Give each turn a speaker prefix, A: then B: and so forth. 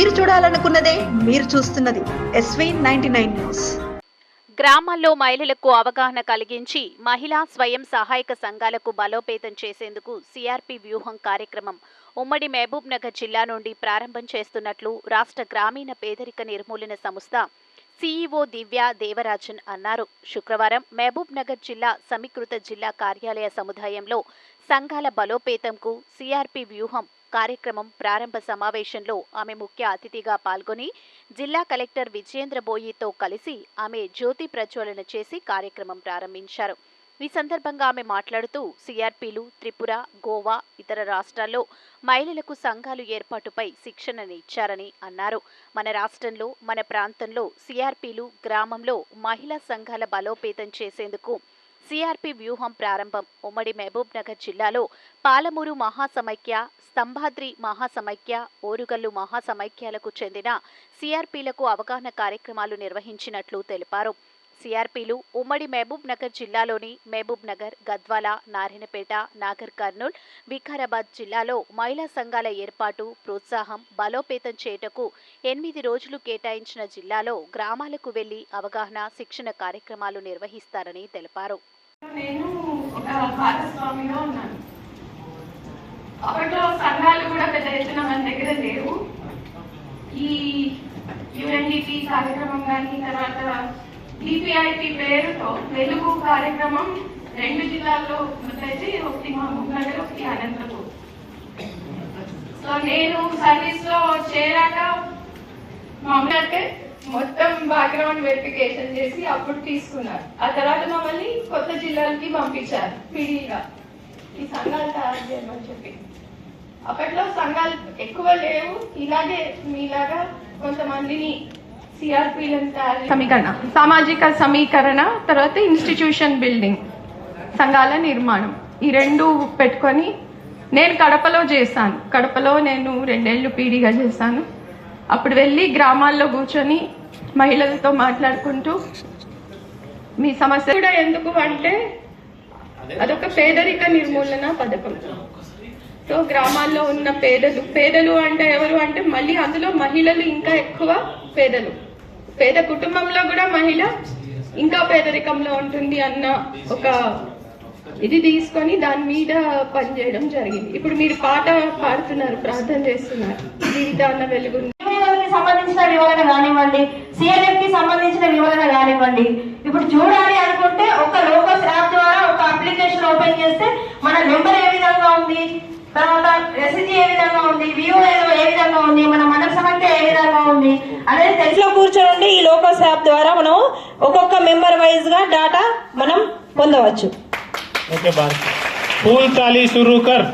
A: మీరు చూడాలనుకున్నదే మీరు చూస్తున్నది ఎస్వీ నైన్టీ నైన్ న్యూస్.
B: గ్రామాల్లో మహిళలకు అవగాహన కలిగించి మహిళా స్వయం సహాయక సంఘాలకు బలోపేతం చేసేందుకు సిఆర్పి వ్యూహం కార్యక్రమం. ఉమ్మడి మహబూబ్ నగర్ జిల్లా నుండి ప్రారంభం చేస్తున్నట్లు రాష్ట్ర గ్రామీణ పేదరిక నిర్మూలన సంస్థ సీఈఓ దివ్య దేవరాజన్ అన్నారు. శుక్రవారం మహబూబ్ నగర్ జిల్లా సమీకృత జిల్లా కార్యాలయ సముదాయంలో సంఘాల బలోపేతంకు సిఆర్పి వ్యూహం కార్యక్రమం ప్రారంభ సమావేశంలో ఆమె ముఖ్య అతిథిగా పాల్గొని జిల్లా కలెక్టర్ విజయేంద్ర బోయితో కలిసి ఆమె జ్యోతి ప్రజ్వలన చేసి కార్యక్రమం ప్రారంభించారు. ఈ సందర్భంగా ఆమె మాట్లాడుతూ సిఆర్పీలు త్రిపుర గోవా ఇతర రాష్ట్రాల్లో మహిళలకు సంఘాలు ఏర్పాటుపై శిక్షణను ఇచ్చారని అన్నారు. మన రాష్ట్రంలో మన ప్రాంతంలో సిఆర్పీలు గ్రామంలో మహిళా సంఘాల బలోపేతం చేసేందుకు సిఆర్పి వ్యూహం ప్రారంభం. ఉమ్మడి మహబూబ్ నగర్ జిల్లాలో పాలమూరు మహాసమైక్య స్తంభాద్రి మహాసమైక్య ఓరుగల్లు మహాసమైక్యాలకు చెందిన సిఆర్పీలకు అవగాహన కార్యక్రమాలు నిర్వహించినట్లు తెలిపారు. సిఆర్పీలు ఉమ్మడి మహబూబ్ నగర్ జిల్లాలోని మహబూబ్ నగర్ గద్వాల నారాయణపేట నాగర్ కర్నూల్ వికారాబాద్ జిల్లాలో మహిళా సంఘాల ఏర్పాటు ప్రోత్సాహం బలోపేతం చేయుటకు ఎనిమిది రోజులు కేటాయించిన జిల్లాలో గ్రామాలకు వెళ్ళి అవగాహన శిక్షణ కార్యక్రమాలు నిర్వహిస్తారని తెలిపారు.
C: నేను ఒక భాగస్వామిగా ఉన్నాను. అప్పట్లో సంఘాలు కూడా పెద్ద ఎత్తున మన దగ్గర లేవు. ఈ యుఎన్డిపి కార్యక్రమం కానీ తర్వాత డిపిఐపి పేరుతో వెలుగు కార్యక్రమం రెండు జిల్లాల్లో వచ్చేసి ఒకటి మా నగర్ ఒకటి అనంతపూర్. సో నేను సర్వీస్లో చేరాక మా అంటే మొత్తం బ్యాక్గ్రౌండ్ వెరిఫికేషన్ చేసి అప్పుడు తీసుకున్నారు. ఆ తర్వాత మమ్మల్ని కొత్త జిల్లాలకి పంపించారు పిడిగా. ఈ సంఘాలు తయారు చేయమని చెప్పి. అప్పట్లో సంఘాలు ఎక్కువ లేవు ఇలాగే మీలాగా కొంతమందిని తయారు సమీకరణ. సామాజిక సమీకరణ తర్వాత ఇన్స్టిట్యూషన్ బిల్డింగ్ సంఘాల నిర్మాణం. ఈ రెండు పెట్టుకొని నేను కడపలో చేశాను. కడపలో నేను రెండేళ్ళు పీడిగా చేశాను. అప్పుడు వెళ్ళి గ్రామాల్లో కూర్చొని మహిళలతో మాట్లాడుకుంటూ మీ సమస్య కూడా ఎందుకు అంటే అదొక పేదరిక నిర్మూలన పథకం. సో గ్రామాల్లో ఉన్న పేదలు పేదలు అంటే ఎవరు అంటే మళ్ళీ అందులో మహిళలు ఇంకా ఎక్కువ పేదలు. పేద కుటుంబంలో కూడా మహిళ ఇంకా పేదరికంలో ఉంటుంది అన్న ఒక ఇది తీసుకొని దాని మీద పనిచేయడం జరిగింది. ఇప్పుడు మీరు పాట పాడుతున్నారు ప్రార్థన చేస్తున్నారు. జీవితాన్న వెలుగు
D: సంబంధించిన వివరణ కానివ్వండి సిఎల్ఎఫ్కి సంబంధించిన వివరణ కానివ్వండి. ఇప్పుడు చూడాలి అనుకుంటే ఒక లోకస్ యాప్ ద్వారా ఒక అప్లికేషన్ ఓపెన్ చేస్తే మన నెంబర్ ఏ విధంగా ఉంది? తర్వాత రెసిజీ ఏ విధంగా ఉంది? వ్యూ ఏ విధంగా ఉంది? మన మన సంఖ్య ఏ విధంగా ఉంది? అనేది తెలుసులో ఉండి ఈ లోకస్ యాప్ ద్వారా మనం ఒక్కొక్క మెంబర్ వైజ్గా డాటా మనం పొందవచ్చు.
E: ఓకే బాగా పూల్ తాలి సురూకర్.